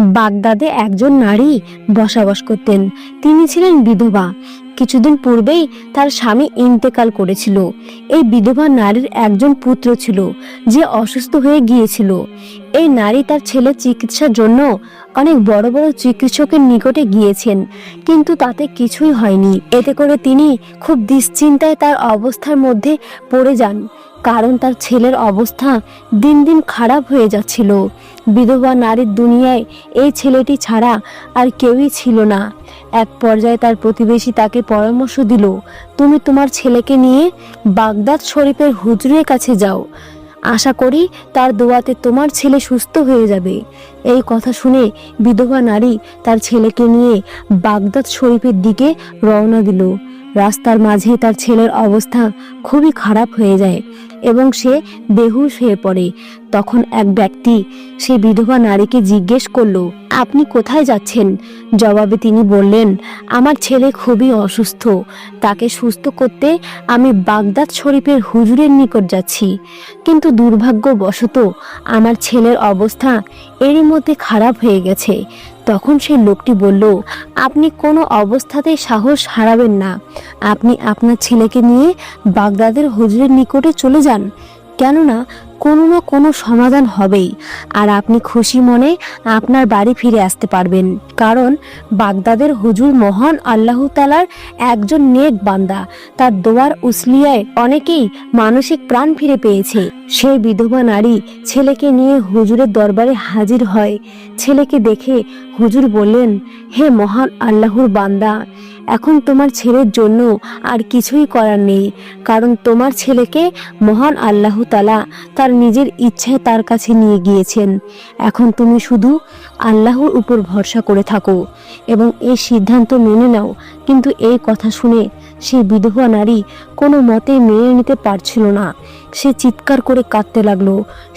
বাগদাদে একজন নারী বসবাস করতেন। তিনি ছিলেন বিধবা। কিছুদিন পূর্বেই তার স্বামী ইন্তেকাল করেছিল। এই বিধবা নারীর একজন পুত্র ছিল, যে অসুস্থ হয়ে গিয়েছিল। এই নারী তার ছেলের চিকিৎসার জন্য অনেক বড় বড় চিকিৎসকের নিকটে গিয়েছেন, কিন্তু তাতে কিছুই হয়নি। এতে করে তিনি খুব দুশ্চিন্তায় তার অবস্থার মধ্যে পড়ে যান। কারণ তার ছেলের অবস্থা দিন দিন খারাপ হয়ে যাচ্ছিল। বিধবা নারীর দুনিয়ায় এই ছেলেটি ছাড়া আর কেউই ছিল না। এক পর্যায়ে তার প্রতিবেশী তাকে পরামর্শ দিল, তুমি তোমার ছেলেকে নিয়ে বাগদাদ শরীফের হুজুরের কাছে যাও। আশা করি তার দোয়াতে তোমার ছেলে সুস্থ হয়ে যাবে। এই কথা শুনে বিধবা নারী তার ছেলেকে নিয়ে বাগদাদ শরীফের দিকে রওনা দিল। রাস্তার মাঝে তার ছেলের অবস্থা খুবই খারাপ হয়ে যায়। এবং সে বেহুশ হয়ে পড়ে। তখন এক ব্যক্তি সেই বিধবা নারীকে জিজ্ঞেস করল, আপনি কোথায় যাচ্ছেন? জবাবে তিনি বললেন, আমার ছেলে খুবই অসুস্থ। তাকে সুস্থ করতে আমি বাগদাদ শরীফের হুজুরের নিকট যাচ্ছি। কিন্তু দুর্ভাগ্যবশত আমার ছেলের অবস্থা এরই মধ্যে খারাপ হয়ে গেছে। তখন সেই লোকটি বলল, আপনি কোনো অবস্থাতেই সাহস হারাবেন না। আপনি আপনার ছেলেকে নিয়ে বাগদাদের হুজুরের নিকটে চলে যান কেননা কোনো না কোনো সমাধান হবেই। আর আপনি খুশি মনে আপনার বাড়ি ফিরে আসতে পারবেন, কারণ বাগদাদের হুজুর মহান আল্লাহ তালার একজন নেক বান্দা। তার দোয়ার উসলিয়ায় অনেকেই মানসিক প্রাণ ফিরে পেয়েছে। সেই বিধবা নারী ছেলেকে নিয়ে হুজুরের দরবারে হাজির হয়। ছেলেকে দেখে হুজুর বললেন, হে মহান আল্লাহর বান্দা, এখন তোমার ছেলের জন্য আর কিছুই করার নেই, কারণ তোমার ছেলেকে মহান আল্লাহ তালা তার নিজের ইচ্ছায় তার কাছে নিয়ে গিয়েছেন। এখন তুমি শুধু আল্লাহর উপর ভরসা করে থাকো এবং এই সিদ্ধান্ত মেনে নাও। কিন্তু এই কথা শুনে সেই বিধবা নারী কোনো মতে মেনে নিতে পারছিল না। সে চিৎকার করে কাঁদতে লাগল।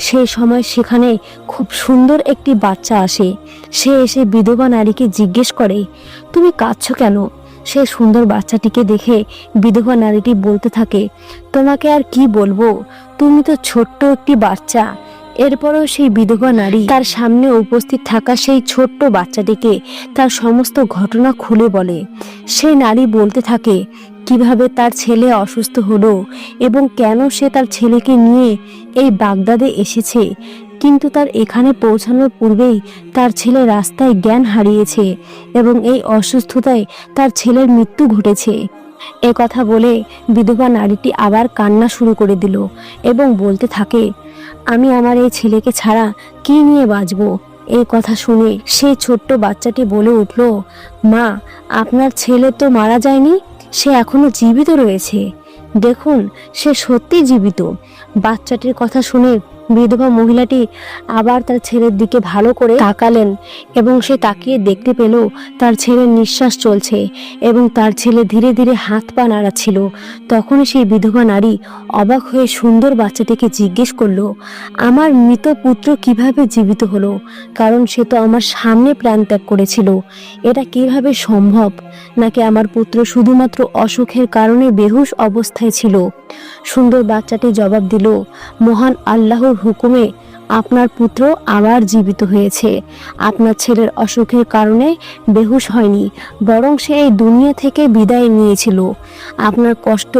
সেই সময় সেখানে খুব সুন্দর একটি বাচ্চা আসে। সে এসে বিধবা নারীকে জিজ্ঞেস করে, তুমি কাঁদছ কেন? সে সুন্দর বাচ্চাটিকে দেখে বিধবা নারীটি বলতে থাকে, তোমাকে আর কি বলব? তুমি তো ছোট্ট একটি বাচ্চা। এরপরও সেই বিধবা নারী তার সামনে উপস্থিত থাকা সেই ছোট্ট বাচ্চাটিকে তার সমস্ত ঘটনা খুলে বলে। সেই নারী বলতে থাকে কীভাবে তার ছেলে অসুস্থ হলো এবং কেন সে তার ছেলেকে নিয়ে এই বাগদাদে এসেছে, কিন্তু তার এখানে পৌঁছানোর পূর্বেই তার ছেলে রাস্তায় জ্ঞান হারিয়েছে এবং এই অসুস্থতায় তার ছেলের মৃত্যু ঘটেছে। এ কথা বলে বিধবা নারীটি আবার কান্না শুরু করে দিল এবং বলতে থাকে, আমি আমার এই ছেলেকে ছাড়া কি নিয়ে বাঁচব? এই কথা শুনে সেই ছোট্ট বাচ্চাটি বলে উঠল, মা, আপনার ছেলে তো মারা যায়নি? সে এখনও জীবিত রয়েছে। দেখুন সে সত্যি জীবিত। বাচ্চাটির কথা শুনে বিধবা মহিলাটি আবার তার ছেলের দিকে ভালো করে তাকালেন এবং সে তাকিয়ে দেখতে পেল তার ছেলের নিঃশ্বাস চলছে এবং তার ছেলে ধীরে ধীরে হাত পা নাড়াচ্ছিল তখনই সেই বিধবা নারী অবাক হয়ে সুন্দর বাচ্চাটিকে জিজ্ঞেস করল, আমার মৃত পুত্র কীভাবে জীবিত হলো? কারণ সে তো আমার সামনে প্রাণ ত্যাগ করেছিল। এটা কীভাবে সম্ভব? নাকি আমার পুত্র শুধুমাত্র অসুখের কারণে বেহুশ অবস্থায় ছিল? সুন্দর বাচ্চাটি জবাব দিল, মহান আল্লাহর হুকুমে আপনার পুত্র আবার জীবিত হয়েছে। আপনার ছেলের অসুখের কারণে বেহুশ হয়নি, বরং সে এই দুনিয়া থেকে বিদায় নিয়েছিল। আপনার কষ্ট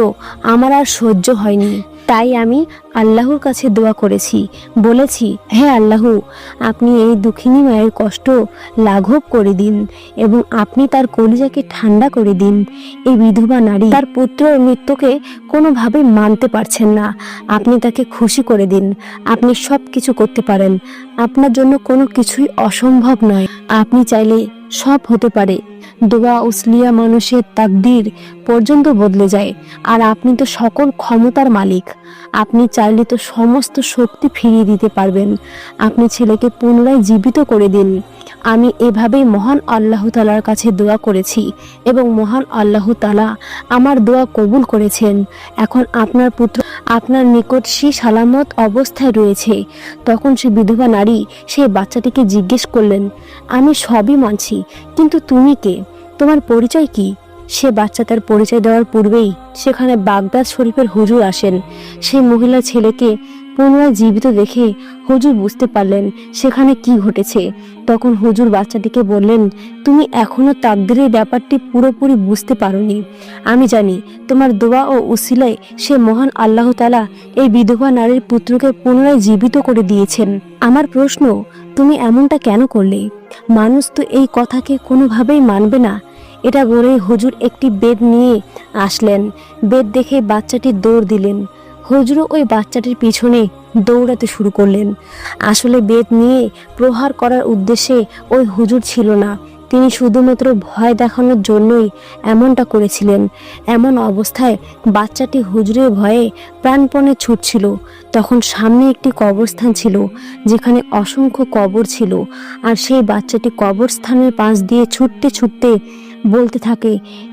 আমার আর সহ্য হয়নি। তাই আমি আল্লাহর কাছে দোয়া করেছি। বলেছি, হে আল্লাহ, আপনি এই দুঃখিনী মায়ের কষ্ট লাঘব করে দিন এবং আপনি তার কলিজাকে ঠান্ডা করে দিন। এই বিধবা নারী তার পুত্রের মৃত্যুকে কোনোভাবে মানতে পারছেন না। আপনি তাকে খুশি করে দিন। আপনি সব কিছু করতে পারেন। আপনার জন্য কোনো কিছুই অসম্ভব নয়। আপনি চাইলে সব হতে পারে। দোয়া উসলিয়া মানুষের তাকদির পর্যন্ত বদলে যায়। আর আপনি তো সকল ক্ষমতার মালিক। আপনি চাইলে তো সমস্ত শক্তি ফিরিয়ে দিতে পারবেন। আপনি ছেলেকে পুনরায় জীবিত করে দিন। আমি এভাবেই মহান আল্লাহ তালার কাছে দোয়া করেছি এবং মহান আল্লাহ তালা আমার দোয়া কবুল করেছেন। এখন আপনার পুত্র আপনার নিকট সে সালামত অবস্থায় রয়েছে। তখন সে বিধবা নারী সেই বাচ্চাটিকে জিজ্ঞেস করলেন, আমি সবই মানছি, কিন্তু তুমি কে? তোমার পরিচয় কি? সে বাচ্চা তার পরিচয় দেওয়ার পূর্বেই সেখানে বাগদাদ শরীফের হুজুর আসেন। সেই মহিলা ছেলেকে পুনরায় জীবিত দেখে হুজুর বুঝতে পারলেন সেখানে কি ঘটেছে। তখন হুজুর বাচ্চাটিকে বললেন, তুমি এখনও তাকদিরের ব্যাপারটি পুরোপুরি বুঝতে পারোনি। আমি জানি তোমার দোয়া ও উসিলায় সে মহান আল্লাহ তালা এই বিধবা নারীর পুত্রকে পুনরায় জীবিত করে দিয়েছেন। আমার প্রশ্ন, তুমি এমনটা কেন করলে? মানুষ তো এই কথাকে কোনোভাবেই মানবে না। এটা বলে হুজুর একটি বেদ নিয়ে আসলেন। বেদ দেখে বাচ্চাটি দৌড় দিলেন। হুজুরও ওই বাচ্চাটির পিছনে দৌড়াতে শুরু করলেন। আসলে বেদ নিয়ে প্রহার করার উদ্দেশ্যে ওই হুজুর ছিল না। তিনি শুধুমাত্র ভয় দেখানোর জন্যই এমনটা করেছিলেন। এমন অবস্থায় বাচ্চাটি হুজুরের ভয়ে প্রাণপণে ছুটছিল। তখন সামনে একটি কবরস্থান ছিল, যেখানে অসংখ্য কবর ছিল। আর সেই বাচ্চাটি কবরস্থানের পাশ দিয়ে ছুটতে ছুটতে বলতে থাকে,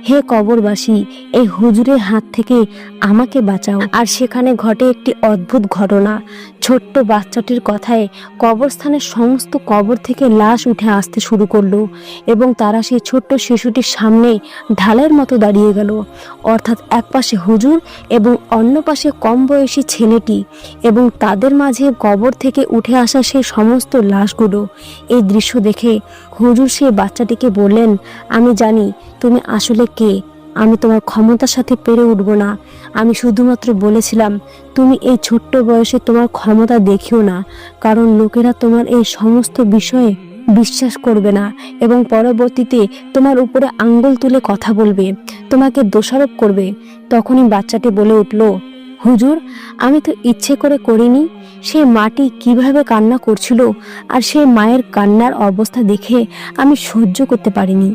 হে কবরবাসী, এই হুজুরের হাত থেকে আমাকে বাঁচাও। আর সেখানে ঘটে একটি অদ্ভুত ঘটনা। ছোট্ট বাচ্চাটির কথায় কবরস্থানের সমস্ত কবর থেকে লাশ উঠে আসতে শুরু করল এবং তারা সেই ছোট্ট শিশুটির সামনে ঢালের মতো দাঁড়িয়ে গেল। অর্থাৎ এক পাশে হুজুর এবং অন্য পাশে কম বয়সী ছেলেটি এবং তাদের মাঝে কবর থেকে উঠে আসা সেই সমস্ত লাশগুলো। এই দৃশ্য দেখে হুজুর সেই বাচ্চাটিকে বললেন, আমি জানি তুমি আসলে কে? আমি তোমার ক্ষমতার সাথে পেরে উঠব না। আমি শুধুমাত্র বলেছিলাম, তুমি এই ছোট্ট বয়সে তোমার ক্ষমতা দেখিও না, কারণ লোকেরা তোমার এই সমস্ত বিষয়ে বিশ্বাস করবে না এবং পরবর্তীতে তোমার উপরে আঙ্গুল তুলে কথা বলবে, তোমাকে দোষারোপ করবে। তখনই বাচ্চাটি বলে উঠল, হুজুর, আমি তো ইচ্ছে করে করিনি, সে মাটি কীভাবে কান্না করছিল আর সে মায়ের কান্নার অবস্থা দেখে আমি সহ্য করতে পারিনি।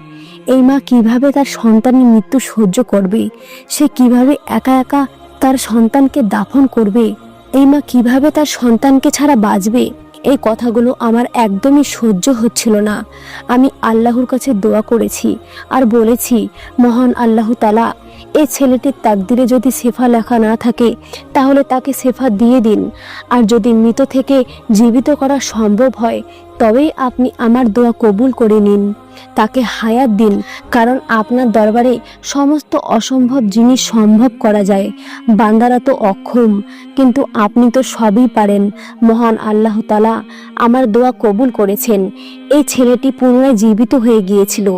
এই মা কীভাবে তার সন্তানের মৃত্যু সহ্য করবে? সে কীভাবে একা একা তার সন্তানকে দাফন করবে? এই মা কীভাবে তার সন্তানকে ছাড়া বাঁচবে? এই কথাগুলো আমার একদমই সহ্য হচ্ছিল না। আমি আল্লাহর কাছে দোয়া করেছি আর বলেছি, মহান আল্লাহ তালা এই ছেলেটির তাকদিরে যদি সেফা লেখা না থাকে, তাহলে তাকে সেফা দিয়ে দিন। আর যদি মৃত থেকে জীবিত করা সম্ভব হয়, তবেই আপনি আমার দোয়া কবুল করে নিন। তাকে হায়াত দিন, কারণ আপনার দরবারে সমস্ত অসম্ভব জিনিস সম্ভব করা যায়। বান্দারা তো অক্ষম কিন্তু আপনি তো সবই পারেন। মহান আল্লাহ তালা আমার দোয়া কবুল করেছেন। এই ছেলেটি পুনরায় জীবিত হয়ে গিয়েছিল।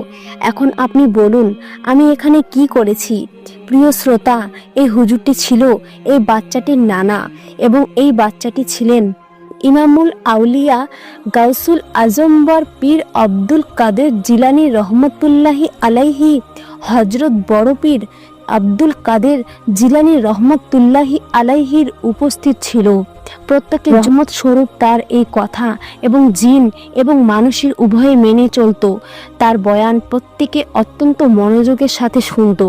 এখন আপনি বলুন, আমি এখানে কি করেছি? প্রিয় শ্রোতা, এই হুজুরটি ছিল এই বাচ্চাটির নানা এবং এই বাচ্চাটি ছিলেন ইমামুল আউলিয়া গাউসুল আজম্বর পীর আব্দুল কাদের জিলানি রহমতুল্লাহি আলাইহি হজরত বড় পীর আব্দুল কাদের জিলানি রহমতুল্লাহি আলাইহির উপস্থিত ছিল। প্রত্যেকে রহমত স্বরূপ তার এই কথা এবং জিন এবং মানুষের উভয়ে মেনে চলতো। তার বয়ান প্রত্যেকে অত্যন্ত মনোযোগের সাথে শুনত,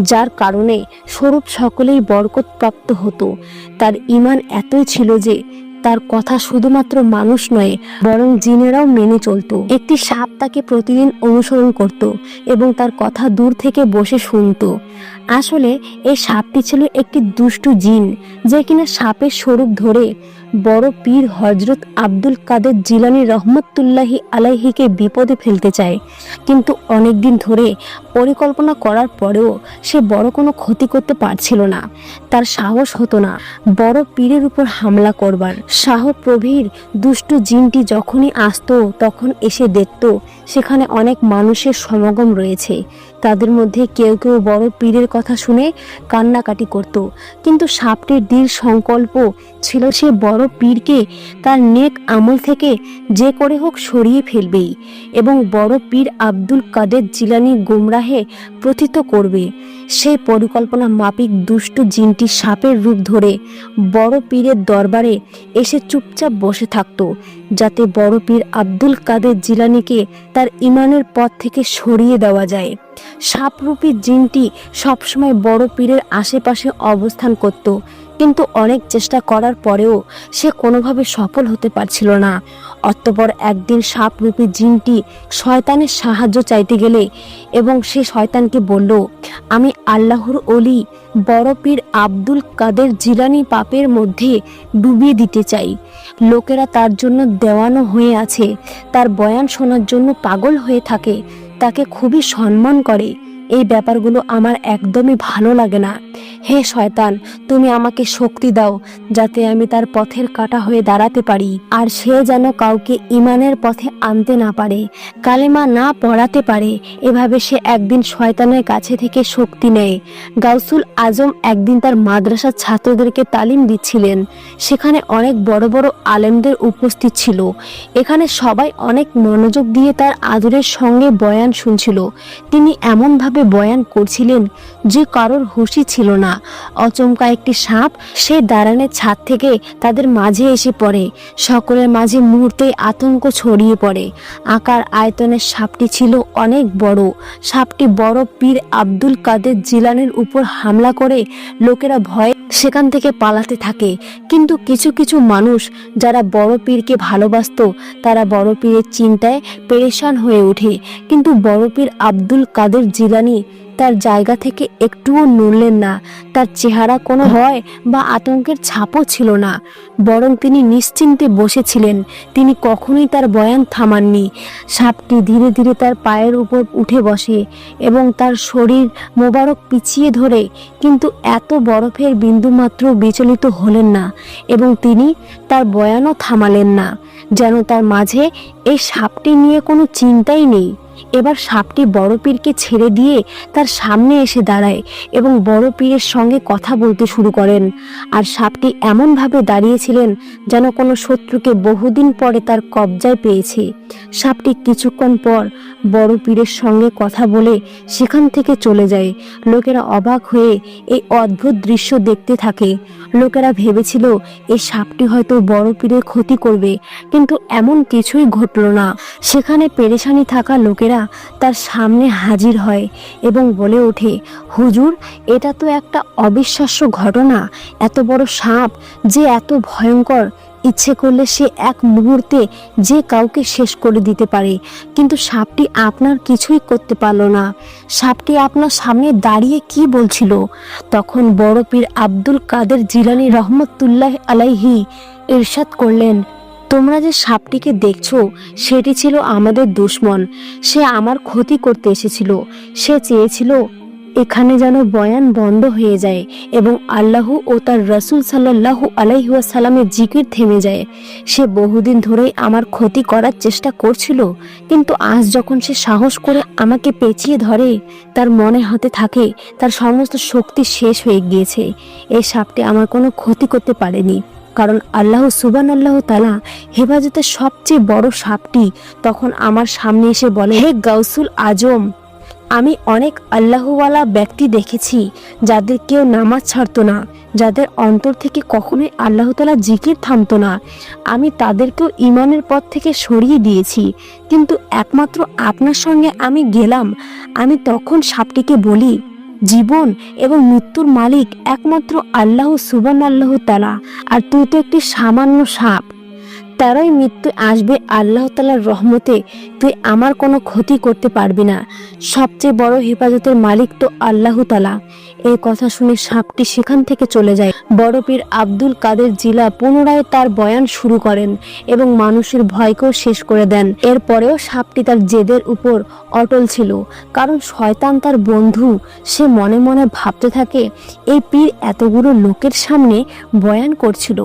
যার কারণে স্বরূপ সকলেই বরকত প্রাপ্ত হতো। তার ইমান এতই ছিল যে তার কথা শুধুমাত্র মানুষ নয়, বরং জিনেরাও মেনে চলতো। একটি সাপ তাকে প্রতিদিন অনুসরণ করত এবং তার কথা দূর থেকে বসে শুনতো। আসলে এই সাপটি ছিল একটি দুষ্টু জিন যে কিনা সাপের স্বরূপ ধরে বড় পীর হজরত আব্দুল কাদের জিলানি রহমতুল্লাহি আলাইহিকে বিপদে ফেলতে চায়। কিন্তু অনেক দিন ধরে পরিকল্পনা করার পরেও সে বড় কোনো ক্ষতি করতে পারছিল না। তার সাহস হতো না। বড় পীরের উপর হামলা করবার। শাহ প্রভীর দুষ্টু জিনটি যখনই আসতো, তখন এসে দেখতো সেখানে অনেক মানুষের সমাগম রয়েছে। তাদের মধ্যে কেউ কেউ বড় পীরের কথা শুনে কান্নাকাটি করত। কিন্তু সাপটির দৃঢ় সংকল্প ছিল সে বড় পীরকে তার নেক আমল থেকে যে করে হোক সরিয়ে ফেলবেই এবং বড় পীর আব্দুল কাদের জিলানি গুমরাহে প্রথিত করবে। সেই পরিকল্পনা মাফিক দুষ্টু জিনটি সাপের রূপ ধরে বড় পীরের দরবারে এসে চুপচাপ বসে থাকতো, যাতে বড় পীর আব্দুল কাদের জিলানিকে তার ইমানের পথ থেকে সরিয়ে দেওয়া যায়। সাপরূপী জিনটি সবসময় বড় পীরের আশেপাশে অবস্থান করত কিন্তু অনেক চেষ্টা করার পরেও সে কোনোভাবে সফল হতে পারছিল না। অতঃপর একদিন সাপরূপী জিনটি শয়তানের সাহায্য চাইতে গেলে এবং সে শয়তানকে বলল, আমি আল্লাহর অলি বড় পীর আব্দুল কাদের জিলানি পাপের মধ্যে ডুবিয়ে দিতে চাই। লোকেরা তার জন্য দেওয়ানো হয়ে আছে। তার বয়ান শোনার জন্য পাগল হয়ে থাকে। তাকে খুবই সম্মান করে। এই ব্যাপারগুলো আমার একদমই ভালো লাগে না। হে শয়তান, তুমি আমাকে শক্তি দাও, যাতে আমি তার পথের কাটা হয়ে দাঁড়াতে পারি, আর সে যেন কাউকে ইমানের পথে আনতে না পারে, কালেমা না পড়াতে পারে, এভাবে সে একদিন শয়তানের কাছে থেকে শক্তি নেয়। গাউসুল আজম একদিন তার মাদ্রাসার ছাত্রদেরকে তালিম দিচ্ছিলেন। সেখানে অনেক বড় বড় আলেমদের উপস্থিত ছিল। এখানে সবাই অনেক মনোযোগ দিয়ে তার আদরের সঙ্গে বয়ান শুনছিল। তিনি এমনভাবে বয়ান করছিলেন যে কারোর হুঁশই ছিল না। অচমকা একটি সাপ, সে দাঁড়ানের ছাদ থেকে তাদের মাঝে এসে পড়ে। সকলের মাঝে মুহূর্তেই আতঙ্ক ছড়িয়ে পড়ে। আকার আয়তনের সাপটি ছিল অনেক বড়। সাপটি বড় পীর আব্দুল কাদের জিলানের উপর হামলা করে লোকেরা ভয়ে সেখান থেকে পালাতে থাকে। কিন্তু কিছু কিছু মানুষ যারা বড় পীরকে ভালোবাসতো, তারা বড় পীরের চিন্তায় পেরেশান হয়ে ওঠে। কিন্তু বড় পীর আব্দুল কাদের জিলানি তার জায়গা থেকে একটুও নড়লেন না। তার চেহারা কোনো ভয় বা আতঙ্কের ছাপও ছিল না। বরং তিনি নিশ্চিন্তে বসেছিলেন। তিনি কখনোই তার বয়ান থামাননি। সাপটি ধীরে ধীরে তার পায়ের উপর উঠে বসে এবং তার শরীর মোবারক পিছিয়ে ধরে, কিন্তু এত বরফের বিন্দুমাত্র বিচলিত হলেন না এবং তিনি তার বয়ানও থামালেন না। যেন তার মাঝে এই সাপটি নিয়ে কোনো চিন্তাই নেই। এবার সাপটি বড় পীরকে ছেড়ে দিয়ে তার সামনে এসে দাঁড়ায় এবং বড় পীরের সঙ্গে কথা বলতে শুরু করেন। আর সাপটি এমনভাবে দাঁড়িয়েছিলেন যেন কোনো শত্রুকে বহুদিন পরে তার কবজায় পেয়েছে। সাপটি কিছুক্ষণ পর বড় পীরের সঙ্গে কথা বলে সেখান থেকে চলে যায়। লোকেরা অবাক হয়ে এই অদ্ভুত দৃশ্য দেখতে থাকে। লোকেরা ভেবেছিল এই সাপটি হয়তো বড় পীরের ক্ষতি করবে। কিন্তু এমন কিছুই ঘটল না। সেখানে পেরেশানি থাকা লোকেরা তার সামনে হাজির হয় এবং বলে ওঠে, হুজুর, এটা তো একটা অবিশ্বাস্য ঘটনা। এত বড় সাপ যে এত ভয়ঙ্কর ইচ্ছে করলে সে এক মুহূর্তে যে কাউকে শেষ করে দিতে পারে। কিন্তু সাপটি আপনার কিছুই করতে পারল না। সাপটি আপনার সামনে দাঁড়িয়ে কি বলছিল? তখন বড় পীর আব্দুল কাদের জিলানি রহমতুল্লাহ আলাইহি ইরশাদ করলেন, তোমরা যে সাপটিকে দেখছ, সেটি ছিল আমাদের দুশ্মন। সে আমার ক্ষতি করতে এসেছিল। সে চেয়েছিল এখানে যেন বয়ান বন্ধ হয়ে যায় এবং আল্লাহ ও তার রসুল সাল্লাহু আলাইহাসাল্লামের জিকির থেমে যায়। সে বহুদিন ধরেই আমার ক্ষতি করার চেষ্টা করছিল, কিন্তু আজ যখন সে সাহস করে আমাকে পেঁচিয়ে ধরে, তার মনে হতে থাকে, তার সমস্ত শক্তি শেষ হয়ে গিয়েছে। এই সাপটি আমার কোনো ক্ষতি করতে পারেনি, কারণ আল্লাহ সুবান আল্লাহ তালা হেফাজতের সবচেয়ে বড় সাপটি তখন আমার সামনে এসে বলে, হে গাউসুল আজম আমি অনেক আল্লাহওয়ালা ব্যক্তি দেখেছি যাদের কেউ নামাজ ছাড়তো না, যাদের অন্তর থেকে কখনোই আল্লাহ তালা জিকির থামতো না। আমি তাদেরকেও ইমানের পথ থেকে সরিয়ে দিয়েছি, কিন্তু একমাত্র আপনার সঙ্গে আমি গেলাম। আমি তখন সাপটিকে বলি, জীবন এবং মৃত্যুর মালিক একমাত্র আল্লাহ সুবান আল্লাহ তালা আর তুই তো একটি সামান্য সাপ। তারাই মৃত্যু আসবে আল্লাহ তালার রহমতে। তুই আমার কোনো ক্ষতি করতে পারবি না। সবচেয়ে বড় হেফাজতের মালিক তো আল্লাহ তালা এই কথা শুনে সাপটি সেখান থেকে চলে যায়। বড় পীর আব্দুল কাদের জিলা পুনরায় তার বয়ান শুরু করেন এবং মানুষের ভয়কেও শেষ করে দেন। এরপরেও সাপটি তার জেদের উপর অটল ছিল, কারণ শয়তান তার বন্ধু। সে মনে মনে ভাবতে থাকে, এই পীর এতগুলো লোকের সামনে বয়ান করছিল,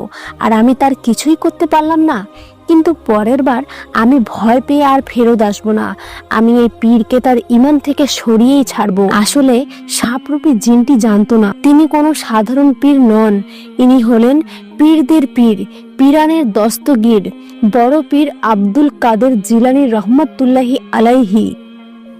আর আমি তার কিছুই করতে পারলাম না। কিন্তু পরের বার আমি ভয় পেয়ে আর ফেরত আসব না। আমি এই পীরকে তার ইমান থেকে সরিয়েই ছাড়বো। আসলে সাপরূপী জিনটি জানতো না। তিনি কোনো সাধারণ পীর নন। ইনি হলেন পীরদের পীর, পিরানের দস্তগীর, বড় পীর আব্দুল কাদের জিলানি রহমতুল্লাহি আলাইহি।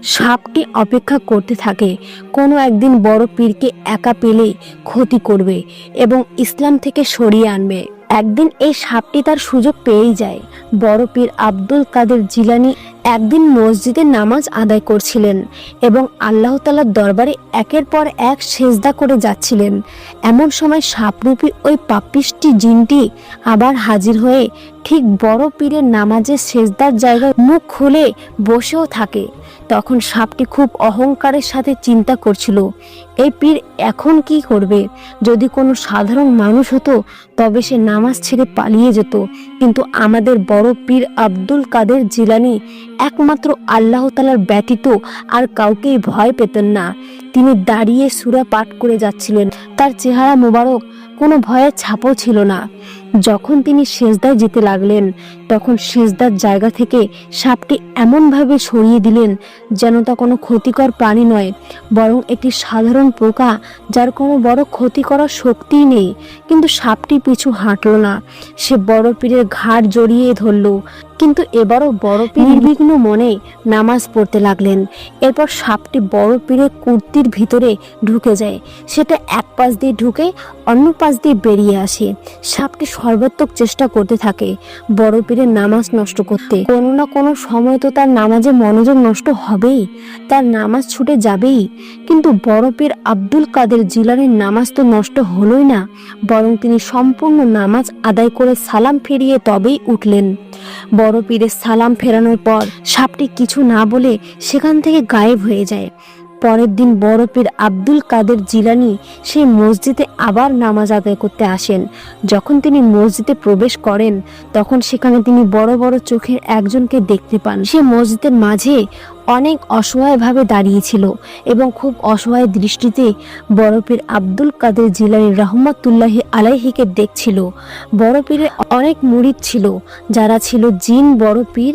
সাপটি অপেক্ষা করতে থাকে। কোনো একদিন বড় পীরকে একা পেলে ক্ষতি করবে এবং ইসলাম থেকে সরিয়ে আনবে। একদিন এই সাপটি তার সুযোগ পেয়েই যায়। বড় পীর আব্দুল কাদের জিলানি একদিন মসজিদে নামাজ আদায় করছিলেন এবং আল্লাহ তালার দরবারে একের পর এক সেজদা করে যাচ্ছিলেন। এমন সময় সাপরূপী ওই পাপিষ্টি জিনটি আবার হাজির হয়ে ঠিক বড় পীরের নামাজের সেজদার জায়গায় মুখ খুলে বসেও থাকে। তখন সাপটি খুব অহংকারের সাথে চিন্তা করছিল এই পীর এখন কি করবে? যদি কোনো সাধারণ মানুষ হতো, তবে সে নামাজ ছেড়ে পালিয়ে যেত। কিন্তু আমাদের বড় পীর আব্দুল কাদের জিলানি একমাত্র আল্লাহ তালার ব্যতীত আর কাউকেই ভয় পেতেন না। তিনি দাঁড়িয়ে সুরা পাঠ করে যাচ্ছিলেন। তার চেহারা মোবারক, কোনো ভয়ের ছাপও ছিল না। যখন তিনি সেজদায় যেতে লাগলেন, তখন সেজদার জায়গা থেকে সাপটি এমনভাবে সরিয়ে দিলেন যেন তা কোনো ক্ষতিকর প্রাণী নয়, বরং একটি সাধারণ পোকা যার কোনো বড় ক্ষতি করার শক্তিই নেই। কিন্তু সাপটি পিছু হাঁটল না, সে বড় পীরের ঘাড় জড়িয়ে ধরল। কিন্তু এবারও বড় পীর নির্বিঘ্ন মনে নামাজ পড়তে লাগলেন। এরপর সাপটি বড় পীরের কুর্তির ভিতরে ঢুকে যায়। সেটা এক পাশ দিয়ে ঢুকে অন্য পাশ দিয়ে বেরিয়ে আসে। সাপটি সর্বাত্মক চেষ্টা করতে থাকে, বড় পীরের নামাজ নষ্ট করতে। কোনো না কোনো সময় তো তার নামাজে মনোযোগ নষ্ট হবেই, তার নামাজ ছুটে যাবেই। কিন্তু বড় পীর আব্দুল কাদের জিলানির নামাজ তো নষ্ট হলোই না, বরং তিনি সম্পূর্ণ নামাজ আদায় করে সালাম ফিরিয়ে তবেই উঠলেন। বড় পীরের সালাম ফেরানোর পর সাপটি কিছু না বলে সেখান থেকে গায়েব হয়ে যায়। পরের দিন বড় পীর আব্দুল কাদের জিলানি সেই মসজিদে আবার নামাজ আদায় করতে আসেন। যখন তিনি মসজিদে প্রবেশ করেন, তখন সেখানে তিনি বড় বড় চোখের একজনকে দেখতে পান। সে মসজিদের মাঝে অনেক অসহায়ভাবে দাঁড়িয়েছিল এবং খুব অসহায় দৃষ্টিতে বরফের আব্দুল কাদের জিলানি রহমতুল্লাহি আলাইহিকে দেখছিল। পীরের অনেক মুরিদ ছিল, যারা ছিল জিন বড় পীর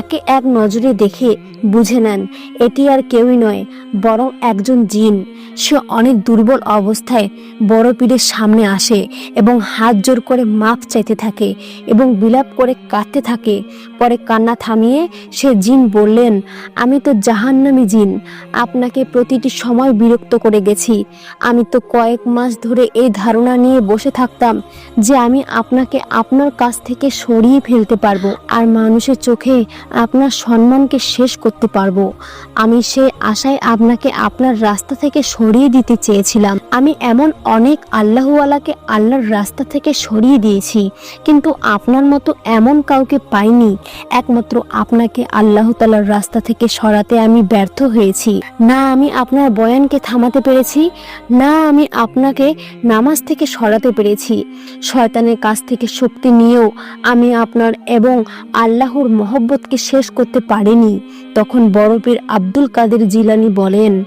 একে এক নজরে দেখে বুঝে নেন, এটি আর কেউই নয়, বরং একজন জিন। সে অনেক দুর্বল অবস্থায় বড় পীরের সামনে আসে এবং হাত জোর করে মাপ চাইতে থাকে এবং বিলাপ করে কাঁদতে থাকে। পরে কান্না থামিয়ে সে জিন বললেন, আমি তো জাহান্নামী জিন, আপনাকে প্রতিটি সময় বিরক্ত করে গেছি। আমি তো কয়েক মাস ধরে এই ধারণা নিয়ে বসে থাকতাম যে আমি আপনাকে আপনার কাছ থেকে সরিয়ে ফেলতে পারব। আর মানুষের চোখে আপনার সম্মানকে শেষ করতে পারব। আমি সে আশায় আপনাকে আপনার রাস্তা থেকে সরিয়ে দিতে চেয়েছিলাম। আমি এমন অনেক আল্লাহওয়ালাকে আল্লাহর রাস্তা থেকে সরিয়ে দিয়েছি, কিন্তু আপনার মতো এমন কাউকে পাইনি। একমাত্র আপনাকে আল্লাহ তালার রাস্তা থেকে সরাতে আমি ব্যর্থ হয়েছি। না আমি আপনার বয়ানকে থামাতে পেরেছি, না আমি আপনাকে নামাজ থেকে সরাতে পেরেছি। শয়তানের কাছ থেকে শক্তি নিয়েও আমি আপনার এবং আল্লাহর মহব্বতকে শেষ করতে পারিনি। তখন বরফের আব্দুল কাদের জিলানি বলেন,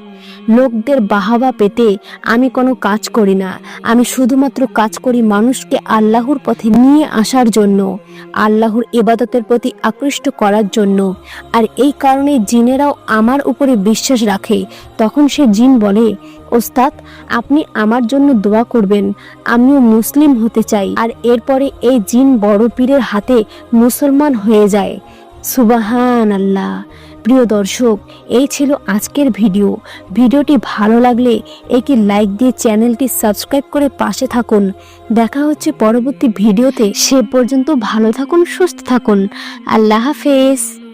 লোকদের বাহাবা পেতে আমি কোনো কাজ করি না। আমি শুধুমাত্র কাজ করি মানুষকে আল্লাহর পথে নিয়ে আসার জন্য, আল্লাহর ইবাদতের প্রতি আকৃষ্ট করার জন্য। আর এই কারণে জিনেরাও আমার উপরে বিশ্বাস রাখে। তখন সে জিন বলে, ওস্তাদ, আপনি আমার জন্য দোয়া করবেন। আমিও মুসলিম হতে চাই। আর এরপরে এই জিন বড় পীরের হাতে মুসলমান হয়ে যায়। সুবাহান আল্লাহ প্রিয় দর্শক, এই ছিল আজকের ভিডিও। ভিডিওটি ভালো লাগলে একে লাইক দিয়ে চ্যানেলটি সাবস্ক্রাইব করে পাশে থাকুন। দেখা হচ্ছে পরবর্তী ভিডিওতে। সে পর্যন্ত ভালো থাকুন, সুস্থ থাকুন। আল্লাহ হাফেজ।